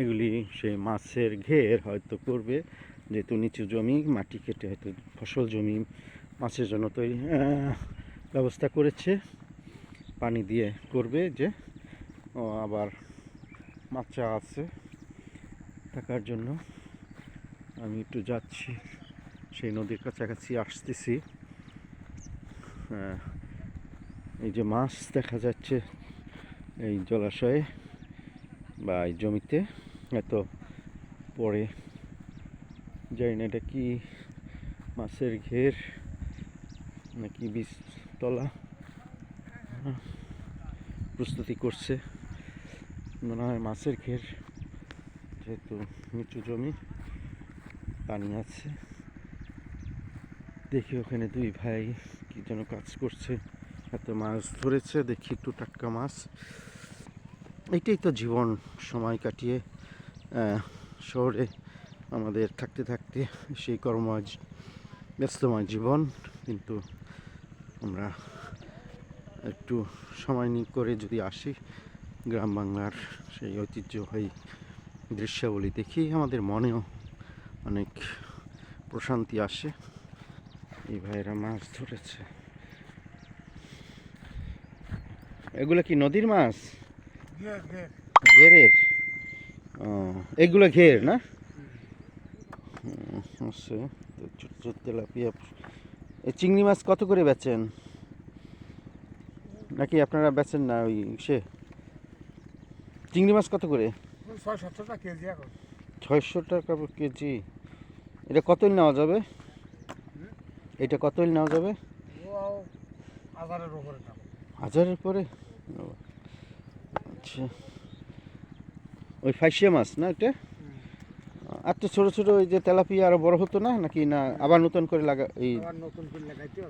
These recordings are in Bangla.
এগুলি সেই মাছের ঘের হয়তো করবে, যেহেতু নিচু জমি, মাটি কেটে হয়তো ফসল জমি মাছের জন্য তৈরি ব্যবস্থা করেছে। পানি দিয়ে করবে যে আবার মাচা আছে থাকার জন্য। আমি একটু যাচ্ছি, সেই নদীর কাছাকাছি আসতেছি। এই যে মাছ দেখা যাচ্ছে এই জলাশয়ে। বা এই জমিতে এত পরে জানি না এটা কি মাছের ঘের নাকি বীজতলা আহ, প্রস্তুতি করছে। মনে হয় মাছের ঘের যেহেতু নিচু জমি পানি আছে। দেখি ওখানে দুই ভাই কি যেন কাজ করছে। এত মাছ ধরেছে দেখি একটু টাটকা মাছ। এটাই তো জীবন, সময় কাটিয়ে শহরে আমাদের থাকতে থাকতে সেই কর্মময় জী- ব্যস্তময় জীবন, কিন্তু আমরা একটু সময় নিয়ে করে যদি আসি, গ্রাম বাংলার সেই ঐতিহ্যবাহী দৃশ্যাবলী দেখি, আমাদের মনেও অনেক প্রশান্তি আসে। এই ভাইয়েরা মাছ ধরেছে। এগুলো কি নদীর মাছ? ঘেরের? এগুলো ঘের না? হুম, তো ছোট ছোট তেলাপিয়া। এই চিংড়ি মাছ কত করে বেচেন? নাকি আপনারা বেচেন না ওই সে? চিংড়ি মাছ কত করে? ছয়শো টাকা কেজি। এটা কত নেওয়া যাবে? এটা কত নেওয়া যাবে? হাজারের উপরে হাজারের পরে আচ্ছা ওই ফাইসিয়া মাছ না এটা? আর তো ছোটো ছোটো ওই যে তেলাপিয়া আরও বড় হতো না নাকি না আবার নতুন করে লাগা এই নতুন করে লাগাইতে।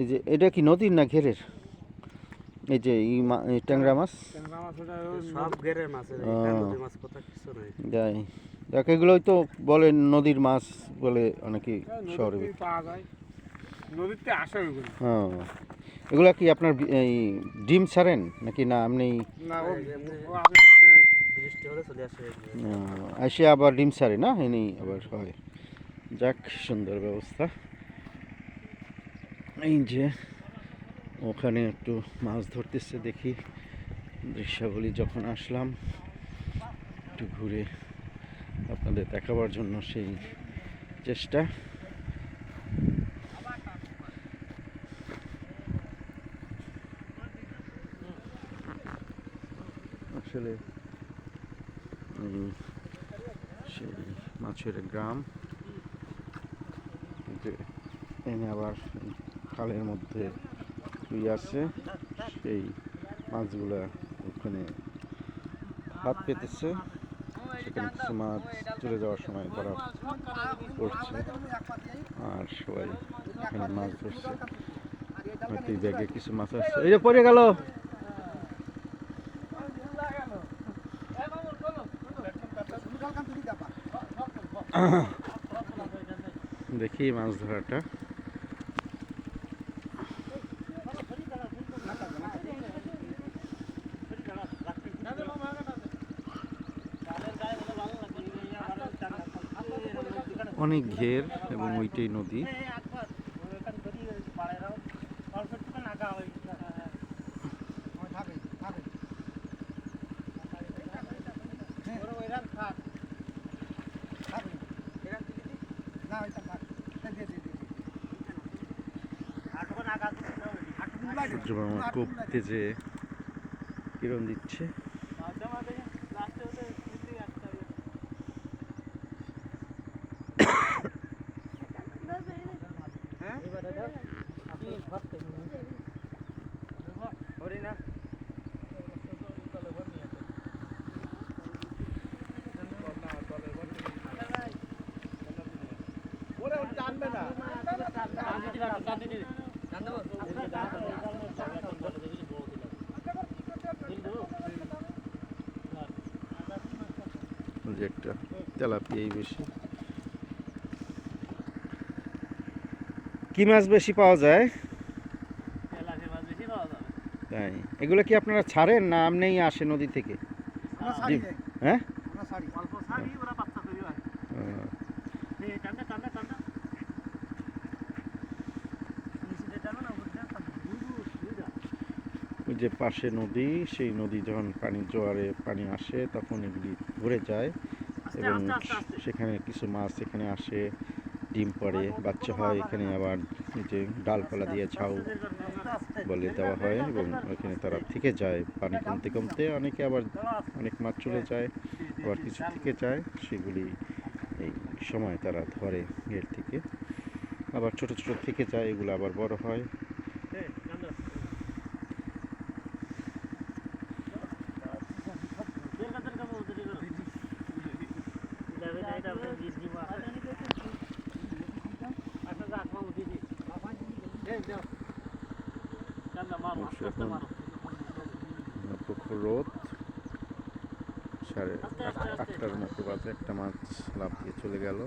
এই যে এটা কি নদীর না ঘেরের? এই যে এই ট্যাংরা মাছ? যাই। দেখ এগুলোই তো বলে নদীর মাছ বলে অনেকে শহরে পাওয়া যায়। নদীতে আসে ওইগুলো। হ্যাঁ। এগুলা কি আপনার এই ডিম ছাড়েন নাকি না? আপনি না ও এমনি- বৃষ্টি হলে চলে আসে। এগুলো। এসে আবার ডিম ছাড়ে না? এনে আবার হয়। যাক সুন্দর ব্যবস্থা। এই যে ওখানে একটু মাছ ধরতেছে দেখি। দৃশ্যাবলী যখন আসলাম একটু ঘুরে আপনাদের দেখাবার জন্য সেই চেষ্টা। আসলে সেই মাছের গ্রাম। যে এনে আবার খালের মধ্যে শুই আছে। সেই মাছগুলা ওখানে হাত পেতেছে। সেখানে কিছু মাছ চলে যাওয়ার সময় ধরা পড়ছে। আর সবাই এখানে মাছ ধরছে। ব্যাগে কিছু মাছ আছে এই যে পড়ে গেল। দেখি মাছ ধরাটা। অনেক ঘের এবং ওইটাই নদী। না যে কিরম দিচ্ছে। ওরে ওটা টানবে না ওই যে একটা তেলাপিয়াই বেশি। কি মাছ বেশি পাওয়া যায়? তাই। এগুলো কি আপনারা ছাড়েন না আমনেই আসে নদী থেকে? হ্যাঁ? হয়। যে পাশে নদী সেই নদী যখন পানি জোয়ারে পানি আসে তখন এগুলি ভরে যায় এবং সেখানে কিছু মাছ এখানে আসে ডিম পড়ে বাচ্চা হয় এখানে আবার যে ডালপালা দিয়ে ছাউ বলে দেওয়া হয় এবং ওখানে তারা থেকে যায়। পানি কমতে কমতে অনেকে আবার অনেক মাছ চলে যায় আবার কিছু থেকে যায় সেগুলি এই সময় তারা ধরে গেট থেকে। আবার ছোট ছোট থেকে যায় এগুলো আবার বড় হয়। প্রখর রোদ সাড়ে আটটার মতো বাজে একটা মাছ লাভ দিয়ে চলে গেল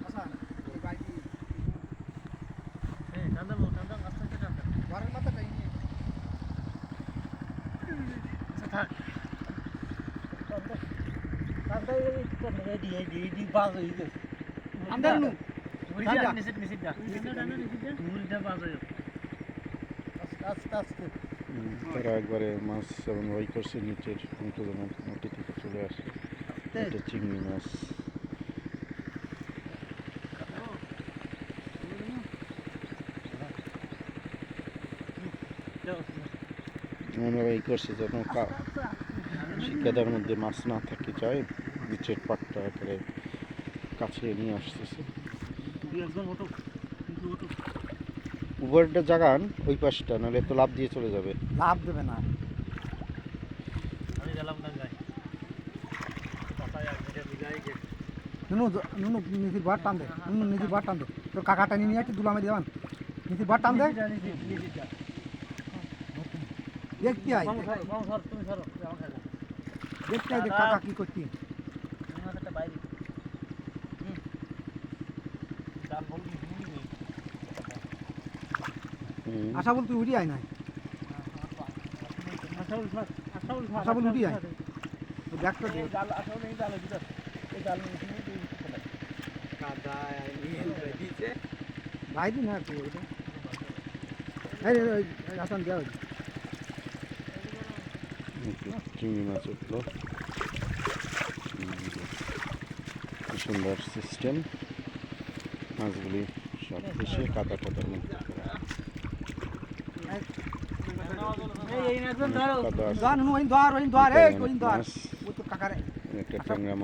হাসান এই বাইটি ঘরের মাথাটাই নিয়ে আন্দার নু আস্তে আস্তে উম, তারা একবারে মাছ এবং ওই করছে নিচের মাটি থেকে চলে আসে এটা চিংড়ি মাছ আমরা এই করছে যেন কা- শিকাদার মধ্যে মাছ না থাকে যায় নিচের পাটটা একেবারে কাছে নিয়ে আসতেছে। উপরটা জাগান ওই পাশটা নাহলে তো লাভ দিয়ে চলে যাবে। লাভ দেবে না। নুনু নুনু নিধির বার টান দে। নুনু নিধির বার টান দে। তোর কাকাটা নিয়ে নিয়ে একটু দুলামে দেওয়ান নিধির বার টান দে। দেখতে খাই দেখতে। আই যে কাকা কি করছি তুমি হাতটা বাইরে হুম ডাল বলবি হুম নেই হুম। আশা বল তুই উড়ি আয় নাই আসাউল সর আসাউল সর আশাউল উঠি আয়। তো দেখতে দে এই ডাল আসাউল এই ডাল দিতে এই ডাল নিয়ে তুমি তুই ফেলে কাদা নিয়ে দিতে ভাই দিন হ্যাঁ তুই হাসান দেওয়া চিংড়ি মাছ উঠল। সুন্দর সিস্টেম মাছগুলি সব এসে কাদা কাদার মধ্যে মাছ, একটা ট্যাংরা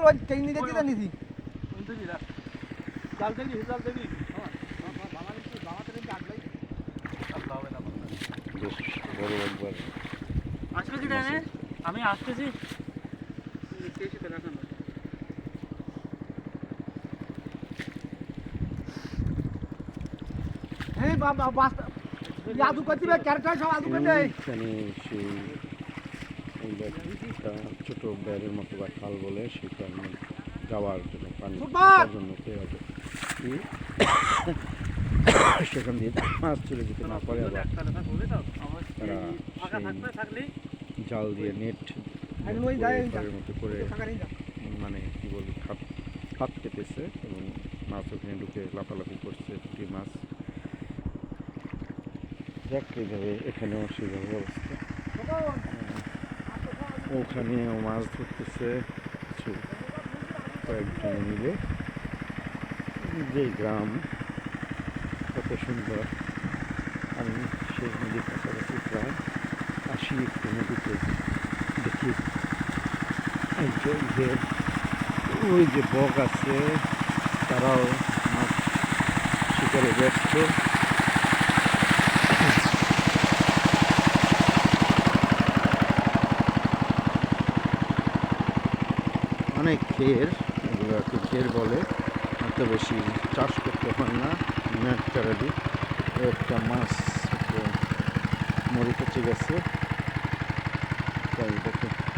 ওই ট্রেন নিতে দিতে নিছি আমি আসতেছি আদু করতে হবে ক্যারেক্টার সব আদু করতে এইখানে সেই ছোট ব্যাগের মতো বা খাল বলে আমি যাওয়ার জন্য পানি জন্য সেখান দিয়ে মাছ চলে যেতে না পারে আবার তারা সেই জাল দিয়ে নেট মতো করে মানে কি বলব খাত খাত পেতেছে এবং মাছ ওখানে ঢুকে লাফালাফি করছে পুঁটি মাছ। যাক, এইভাবে এখানেও সেভাবে অবস্থা। ওখানেও মাছ ধরতেছে কয়েকজন মিলে। যে গ্রাম, কত সুন্দর। আমি সেই নদীর কাছাকাছি প্রায় আসি একটু নদীতে দেখি। যে, ওই যে বক আছে, তারাও মাছ শিকারে ব্যস্ত। অনেক ফের এগুলো আর কি ঘের বলে, এত বেশি চাষ করতে হয় না, ন্যাচারালি। একটা মাছ মরে পচে গেছে। তাই এটাকে